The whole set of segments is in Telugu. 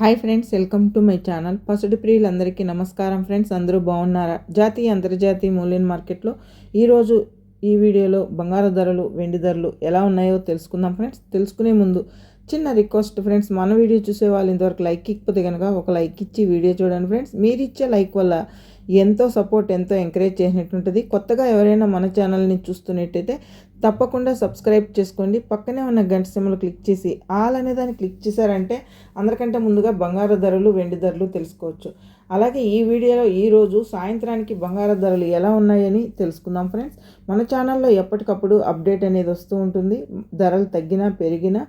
Hi friends welcome to my channel. First ప్రియులందరికీ నమస్కారం ఫ్రెండ్స్. అందరూ బాగున్నారా? జాతీయ అంతర్జాతీయ మూల్యం మార్కెట్లో ఈరోజు ఈ వీడియోలో బంగారు ధరలు వెండి ధరలు ఎలా ఉన్నాయో తెలుసుకుందాం ఫ్రెండ్స్. తెలుసుకునే ముందు చిన్న రిక్వెస్ట్ ఫ్రెండ్స్ మన వీడియో చూసే వాళ్ళు ఇంతవరకు లైక్ ఇకపోతే కనుక ఒక లైక్ ఇచ్చి వీడియో చూడండి ఫ్రెండ్స్. మీరు ఇచ్చే లైక్ వల్ల ఎంతో సపోర్ట్ ఎంతో ఎంకరేజ్ చేసినట్టుంటుంది. కొత్తగా ఎవరైనా మన ఛానల్ని చూస్తున్నట్టయితే తప్పకుండా సబ్స్క్రైబ్ చేసుకోండి. పక్కనే ఉన్న గంట సిమ్మలు క్లిక్ చేసి ఆల్ అనే దాన్ని క్లిక్ చేశారంటే అందరికంటే ముందుగా బంగారు ధరలు వెండి ధరలు తెలుసుకోవచ్చు. అలాగే ఈ వీడియోలో ఈరోజు సాయంత్రానికి బంగారు ధరలు ఎలా ఉన్నాయని తెలుసుకుందాం ఫ్రెండ్స్. మన ఛానల్లో ఎప్పటికప్పుడు అప్డేట్ అనేది వస్తూ ఉంటుంది. ధరలు తగ్గినా పెరిగినా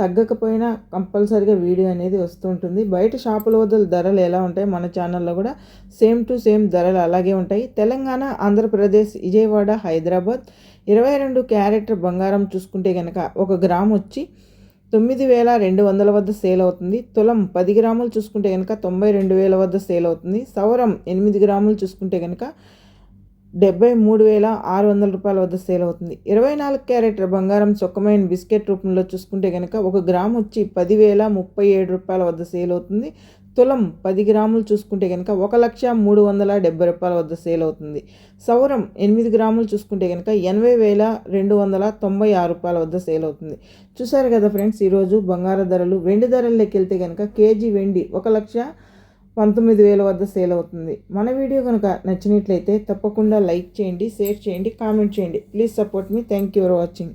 తగ్గకపోయినా కంపల్సరీగా వీడియో అనేది వస్తూ ఉంటుంది బయట షాపుల వద్ద ధరలు ఎలా ఉంటాయి? మన ఛానల్లో కూడా సేమ్ టు సేమ్ ధరలు అలాగే ఉంటాయి. తెలంగాణ ఆంధ్రప్రదేశ్ విజయవాడ హైదరాబాద్ ఇరవై రెండు క్యారెట్ బంగారం చూసుకుంటే కనుక ఒక గ్రామ్ వచ్చి తొమ్మిది వేల రెండు వందల వద్ద సేల్ అవుతుంది. తులం పది గ్రాములు చూసుకుంటే కనుక తొంభై రెండు వేల వద్ద సేల్ అవుతుంది. సౌరం ఎనిమిది గ్రాములు చూసుకుంటే కనుక డెబ్బై మూడు వేల ఆరు వందల రూపాయల వద్ద సేల్ అవుతుంది. ఇరవై నాలుగు క్యారెట్ బంగారం చొక్కమైన బిస్కెట్ రూపంలో చూసుకుంటే కనుక ఒక గ్రామ్ వచ్చి పదివేల ముప్పై ఏడు రూపాయల వద్ద సేల్ అవుతుంది. తులం పది గ్రాములు చూసుకుంటే కనుక ఒక లక్ష మూడు వందల డెబ్బై రూపాయల వద్ద సేల్ అవుతుంది. సౌరం ఎనిమిది గ్రాములు చూసుకుంటే కనుక ఎనభై వేల రెండు వందల తొంభై ఆరు రూపాయల వద్ద సేల్ అవుతుంది. చూసారు కదా ఫ్రెండ్స్ ఈరోజు బంగారు ధరలు వెండి ధరల్లోకి వెళ్తే కనుక కేజీ వెండి ఒక లక్ష పంతొమ్మిది వేల వద్ద సేల్ అవుతుంది. మన వీడియో కనుక నచ్చినట్లయితే తప్పకుండా లైక్ చేయండి షేర్ చేయండి కామెంట్ చేయండి. Please support me. Thank you for watching.